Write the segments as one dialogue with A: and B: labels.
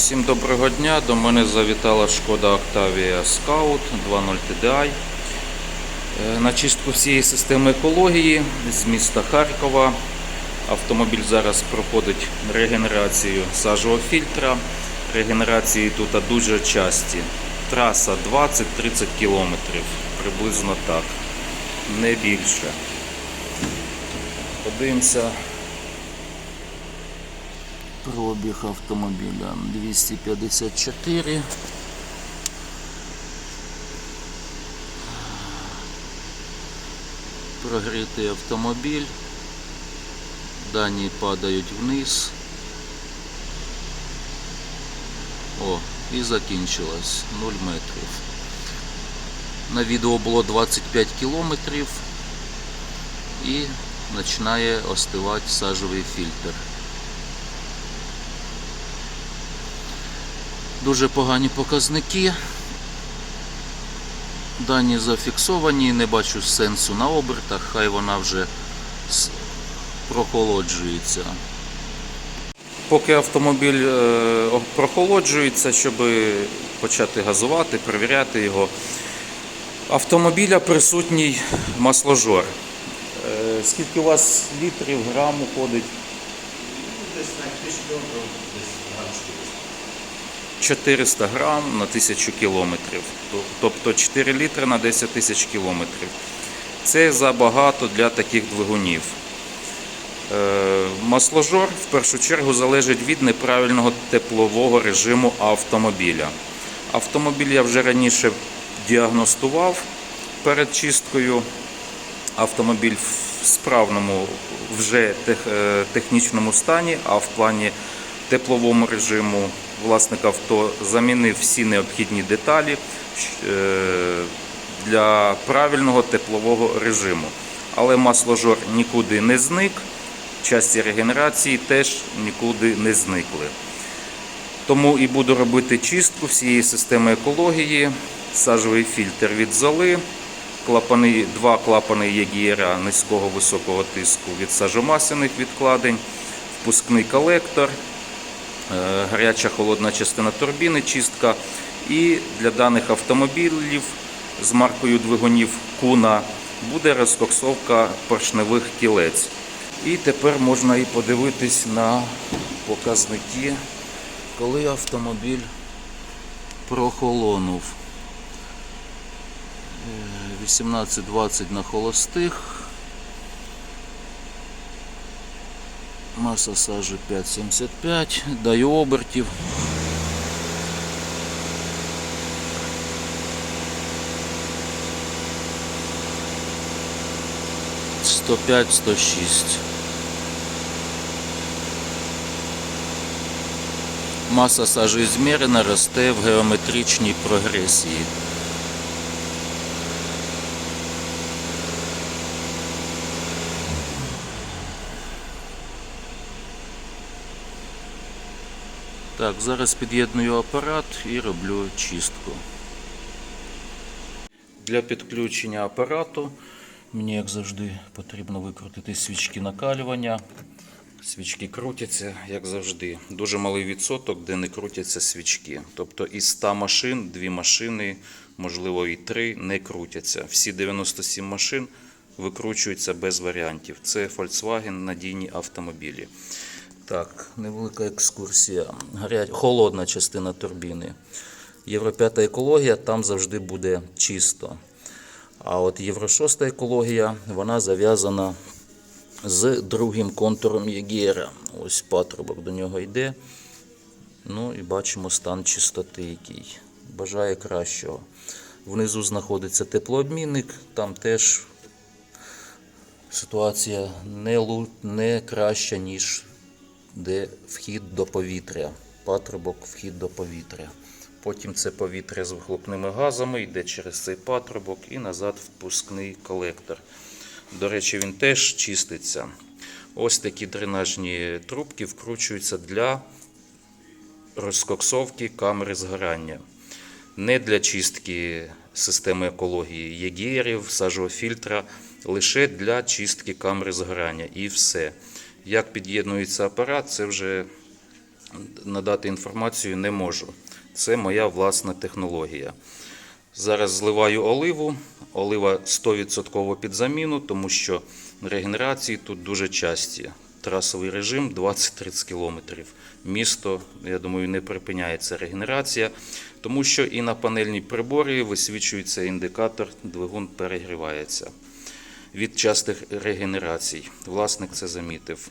A: Всім доброго дня. До мене завітала шкода Octavia Scout 2.0 TDI. На чистку всієї системи екології з міста Харкова. Автомобіль зараз проходить регенерацію сажового фільтра. Регенерації тут дуже часті. Траса 20-30 км, приблизно так, не більше. Подивимося Пробіг автомобіля 254. Прогрітий автомобіль. Дані падають вниз. О, і закінчилось 0 метрів. На відео було 25 кілометрів і починає остивати сажовий фільтр. Дуже погані показники. Дані зафіксовані, не бачу сенсу на обертах, хай вона вже прохолоджується. Поки автомобіль е, прохолоджується, щоб почати газувати, перевіряти його, автомобіля присутній масложор. Е, Скільки у вас літрів, грам уходить?
B: Десь так, тисячу кілометрів, десь грам
A: 400 грам на 1000 кілометрів. Тобто 4 літри на 10 тисяч кілометрів. Це забагато для таких двигунів. Е, Масложор в першу чергу залежить від неправильного теплового режиму автомобіля. Автомобіль я вже раніше діагностував перед чисткою. Автомобіль в справному вже е, технічному стані, а в плані тепловому режиму власник авто замінив всі необхідні деталі е, для правильного теплового режиму. Але масложор нікуди не зник, часті регенерації теж нікуди не зникли. Тому і буду робити чистку всієї системи екології, сажовий фільтр від золи, клапани, два клапани ЄГРА низького високого тиску від сажомасляних відкладень, впускний колектор, гаряча холодна частина турбіни, чистка. І для даних автомобілів з маркою двигунів Куна буде розкоксовка поршневих кілець. І тепер можна і подивитись на показники, коли автомобіль прохолонув. Е, 18-20 на холостих. Маса сажі 5,75. Даю обертів. Сто п'ять, сто шість. Маса сажі змірена росте в геометричній прогресії. Так, зараз під'єдную апарат і роблю чистку. Для підключення апарату мені, як завжди, потрібно викрутити свічки накалювання. Свічки крутяться, як завжди. Дуже малий відсоток, де не крутяться свічки. Тобто із 100 машин, дві машини, можливо і три, не крутяться. Всі 97 машин викручуються без варіантів. Це Volkswagen надійні автомобілі. Так, невелика екскурсія. Холодна частина турбіни. Євро 5 екологія там завжди буде чисто. А от Євро 6 екологія, вона зав'язана з другим контуром Єгера. Ось патрубок до нього йде. Ну і бачимо стан чистоти, який бажає кращого. Внизу знаходиться теплообмінник, там теж ситуація не, не краща, ніж де вхід до повітря. Патрубок, вхід до повітря. Потім це повітря з вихлопними газами йде через цей патрубок і назад впускний колектор. До речі, він теж чиститься. Ось такі дренажні трубки вкручуються для розкоксовки камери згорання. Не для чистки системи екології єгерів, сажового фільтра, лише для чистки камери згорання. І все. Як під'єднується апарат, це вже надати інформацію не можу. Це моя власна технологія. Зараз зливаю оливу. Олива 100% під заміну, тому що регенерації тут дуже часті. Трасовий режим 20-30 км. Місто, я думаю, не припиняється регенерація, тому що і на панельній приборі висвічується індикатор, двигун перегрівається від частих регенерацій. Власник це замітив.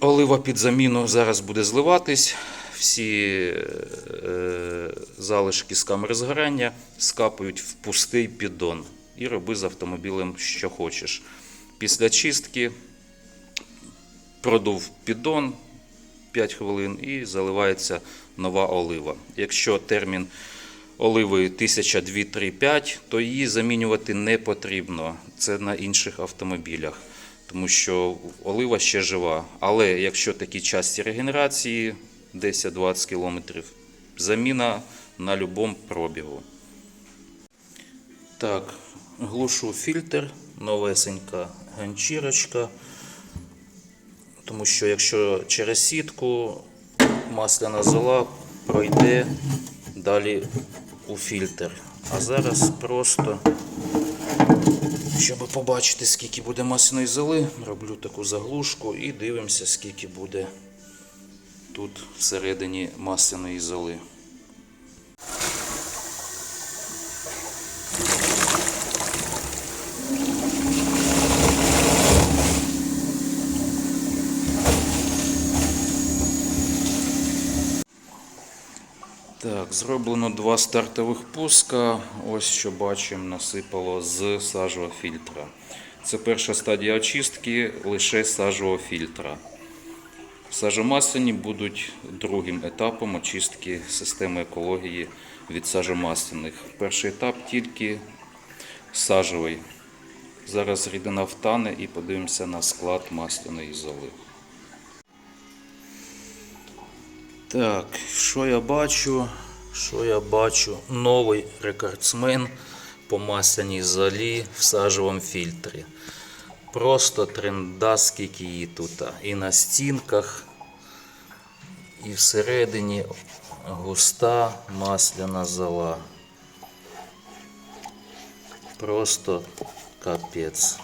A: Олива під заміну зараз буде зливатись. Всі е, залишки з камери згорання скапають в пустий піддон. І роби з автомобілем, що хочеш. Після чистки продув піддон 5 хвилин і заливається нова олива. Якщо термін оливи 1000, 2, 3, 5, то її замінювати не потрібно. Це на інших автомобілях, тому що олива ще жива. Але якщо такі часті регенерації 10-20 км, заміна на будь-якому пробігу. Так, глушу фільтр, новесенька ганчірочка. Тому що якщо через сітку масляна зола пройде далі у фільтр. А зараз просто, щоб побачити, скільки буде масляної золи, роблю таку заглушку і дивимося, скільки буде тут всередині масляної золи. Так, зроблено два стартових пуска. Ось що бачимо, насипало з сажового фільтра. Це перша стадія очистки лише сажового фільтра. Сажомасляні будуть другим етапом очистки системи екології від сажомасляних. Перший етап тільки сажовий. Зараз рідина втане і подивимося на склад масляної золи. Так, що я бачу? Що я бачу? Новий рекордсмен по масляній золі в сажевому фільтрі. Просто тренда, скільки її тут. І на стінках, і всередині густа масляна зола. Просто капець.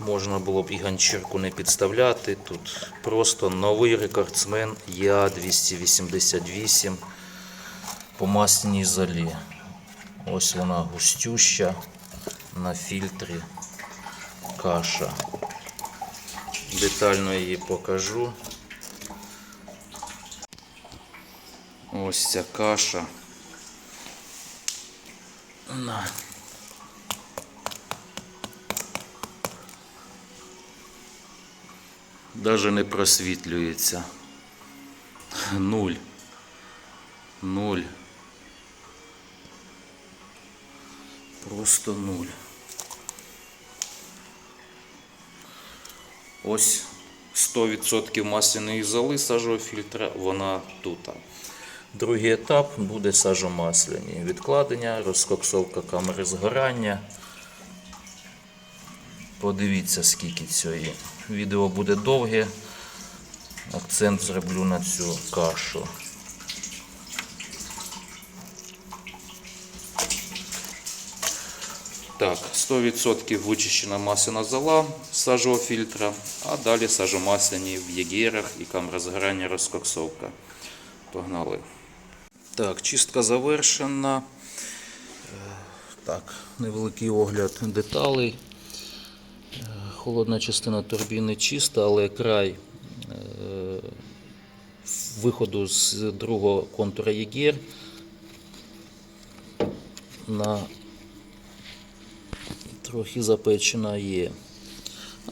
A: Можна було б і ганчірку не підставляти. Тут просто новий рекордсмен Я288 по масляній золі. Ось вона густюща на фільтрі каша. Детально її покажу. Ось ця каша. На. Даже не просвітлюється. Нуль. Нуль. Просто нуль. Ось 100% масляної золи сажового фільтра, вона тут. Другий етап буде сажомасляні. Відкладення, розкоксовка камери згорання. Подивіться, скільки цієї. Відео буде довге. Акцент зроблю на цю кашу. Так, 100% вичищена масляна зола з сажового фільтра, а далі сажомасляні в єгерах і камера згорання розкоксовка. Погнали. Так, чистка завершена. Е, Так, невеликий огляд деталей. Холодна частина турбіни чиста, але край е, виходу з другого контура ЄГР на трохи запечена є.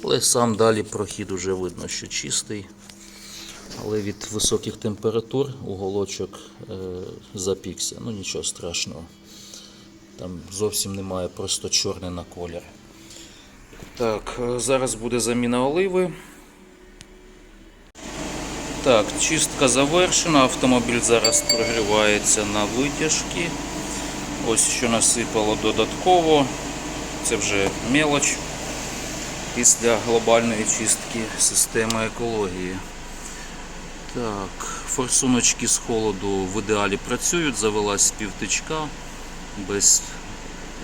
A: Але сам далі прохід уже видно, що чистий. Але від високих температур уголочок е, запікся. Ну нічого страшного. Там зовсім немає, просто чорний на колір. Так, е, зараз буде заміна оливи. Так, чистка завершена. Автомобіль зараз прогрівається на витяжки. Ось що насипало додатково. Це вже мелоч після глобальної чистки системи екології. Так, форсуночки з холоду в ідеалі працюють, завелась співтичка без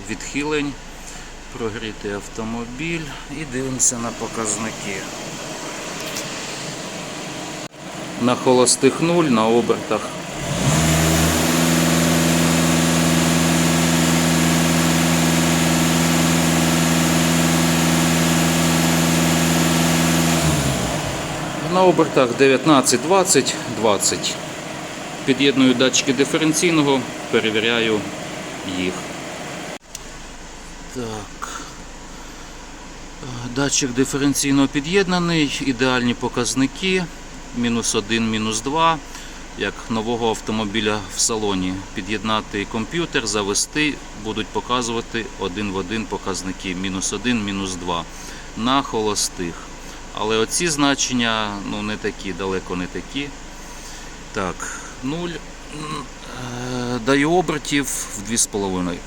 A: відхилень. Прогрітий автомобіль і дивимося на показники. На холостих нуль, на обертах. На обертах 19, 20, 20. Під'єдную датчики диференційного, перевіряю їх. Так. Е, Датчик диференційно під'єднаний, ідеальні показники, мінус 1, мінус 2, як нового автомобіля в салоні. Під'єднати комп'ютер, завести, будуть показувати один в один показники, мінус 1, мінус 2 на холостих. Але оці значення ну, не такі, далеко не такі. Так, 0. Даю обертів в 2,5.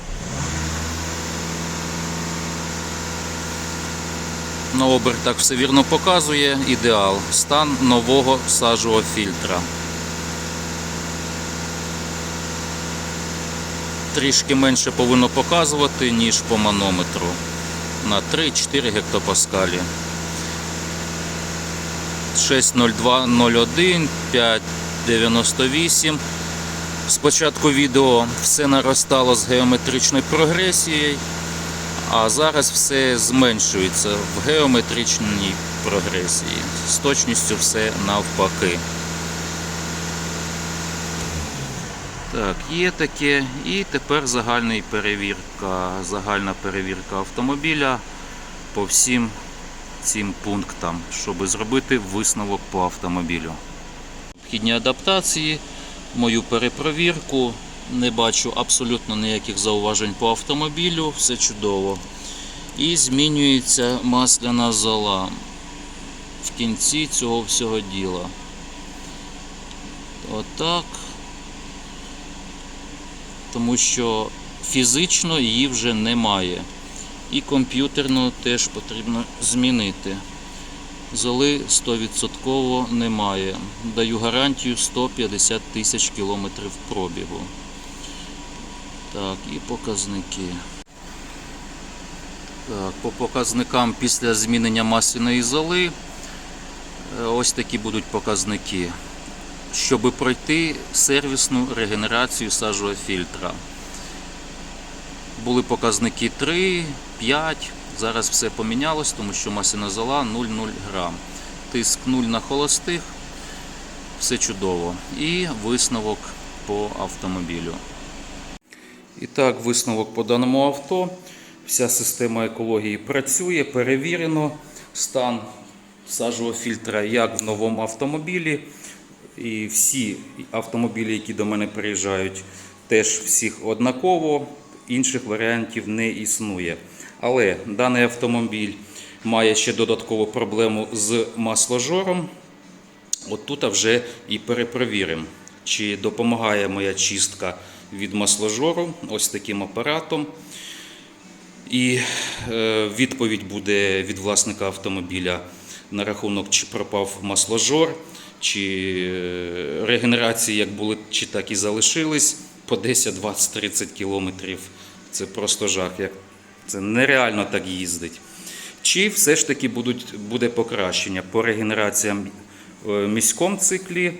A: На обертах все вірно показує. Ідеал. Стан нового сажового фільтра. Трішки менше повинно показувати, ніж по манометру. На 3-4 гектопаскалі. 60201 598. Спочатку відео все наростало з геометричною прогресією, а зараз все зменшується в геометричній прогресії. З точністю все навпаки. Так, є таке. І тепер загальна перевірка, загальна перевірка автомобіля по всім цим пунктам, щоб зробити висновок по автомобілю. Необхідні адаптації, мою перепровірку. Не бачу абсолютно ніяких зауважень по автомобілю, все чудово. І змінюється масляна зола в кінці цього всього діла. Отак. Тому що фізично її вже немає. І комп'ютерно теж потрібно змінити. Золи 100% немає. Даю гарантію 150 тисяч кілометрів пробігу. Так, і показники. Так, по показникам після змінення масляної золи е, ось такі будуть показники. Щоб пройти сервісну регенерацію сажового фільтра. Були показники 3, 5. Зараз все помінялось, тому що масляна зола 0,0 грам. Тиск 0 на холостих. Все чудово. І висновок по автомобілю. І так, висновок по даному авто. Вся система екології працює, перевірено. Стан сажового фільтра як в новому автомобілі. І всі автомобілі, які до мене приїжджають, теж всіх однаково. Інших варіантів не існує. Але даний автомобіль має ще додаткову проблему з масложором. От тут вже і перепровіримо, чи допомагає моя чистка від масложору ось таким апаратом. І е, відповідь буде від власника автомобіля на рахунок, чи пропав масложор, чи е, регенерації як були, чи так і залишились по 10, 20, 30 кілометрів. Це просто жах. Це нереально так їздить. Чи все ж таки будуть, буде покращення по регенераціям в міському циклі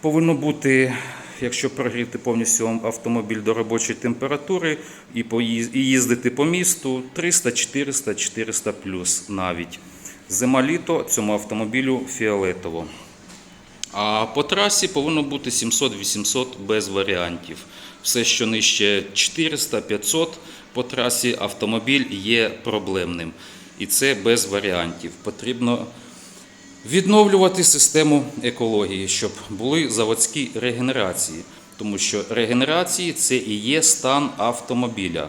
A: повинно бути, якщо прогріти повністю автомобіль до робочої температури і, їздити по місту 300, 400, 400 плюс навіть. Зима-літо цьому автомобілю фіолетово. А по трасі повинно бути 700-800 без варіантів. Все, що нижче 400-500 по трасі, автомобіль є проблемним. І це без варіантів. Потрібно відновлювати систему екології, щоб були заводські регенерації. Тому що регенерації це і є стан автомобіля.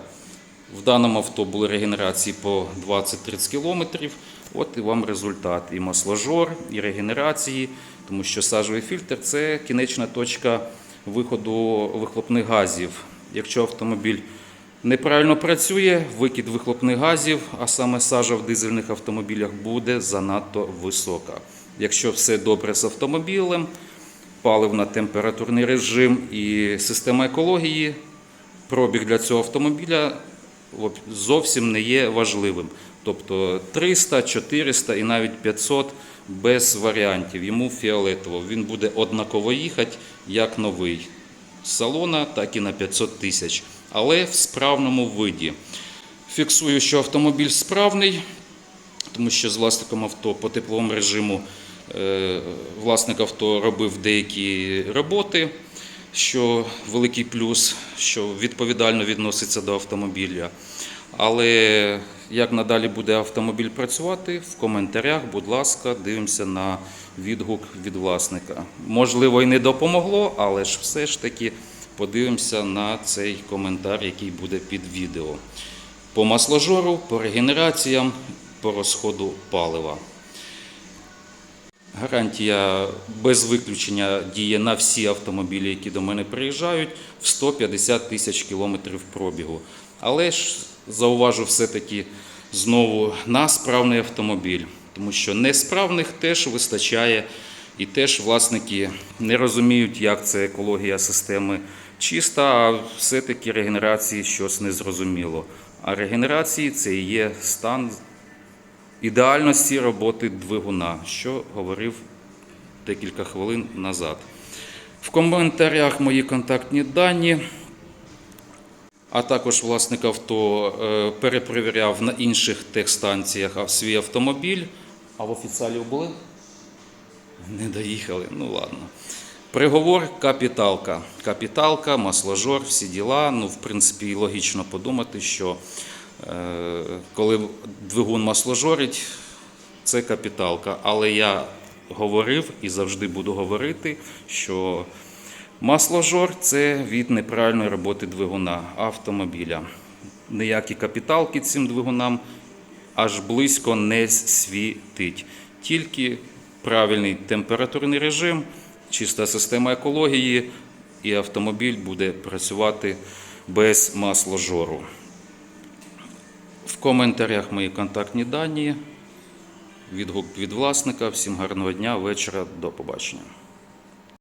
A: В даному авто були регенерації по 20-30 кілометрів. От і вам результат. І масложор, і регенерації, тому що сажовий фільтр це кінечна точка виходу вихлопних газів. Якщо автомобіль неправильно працює, викид вихлопних газів, а саме сажа в дизельних автомобілях буде занадто висока. Якщо все добре з автомобілем, паливно-температурний режим і система екології, пробіг для цього автомобіля зовсім не є важливим. Тобто 300, 400 і навіть 500 без варіантів. Йому фіолетово. Він буде однаково їхати як новий салона, так і на 500 тисяч, але в справному виді. Фіксую, що автомобіль справний, тому що з власником авто по тепловому режиму е, власник авто робив деякі роботи, що великий плюс, що відповідально відноситься до автомобіля. Але як надалі буде автомобіль працювати, в коментарях, будь ласка, дивимося на відгук від власника. Можливо, і не допомогло, але ж все ж таки подивимося на цей коментар, який буде під відео. По масложору, по регенераціям, по розходу палива. Гарантія без виключення діє на всі автомобілі, які до мене приїжджають, в 150 тисяч кілометрів пробігу. Але ж зауважу все-таки знову на справний автомобіль, тому що несправних теж вистачає, і теж власники не розуміють, як це екологія системи чиста, а все-таки регенерації щось незрозуміло. А регенерації це і є стан ідеальності роботи двигуна, що говорив декілька хвилин назад. В коментарях мої контактні дані, а також власник авто е, перепровіряв на інших техстанціях свій автомобіль. А в офіціалів були? Не доїхали, ну ладно. Приговор капіталка. Капіталка, масложор, всі діла. Ну, в принципі, логічно подумати, що е, коли двигун масложорить, це капіталка. Але я говорив і завжди буду говорити, що масложор це від неправильної роботи двигуна автомобіля. Ніякі капіталки цим двигунам аж близько не світить. Тільки правильний температурний режим, чиста система екології, і автомобіль буде працювати без масложору. В коментарях мої контактні дані, відгук від власника. Всім гарного дня, вечора, до побачення.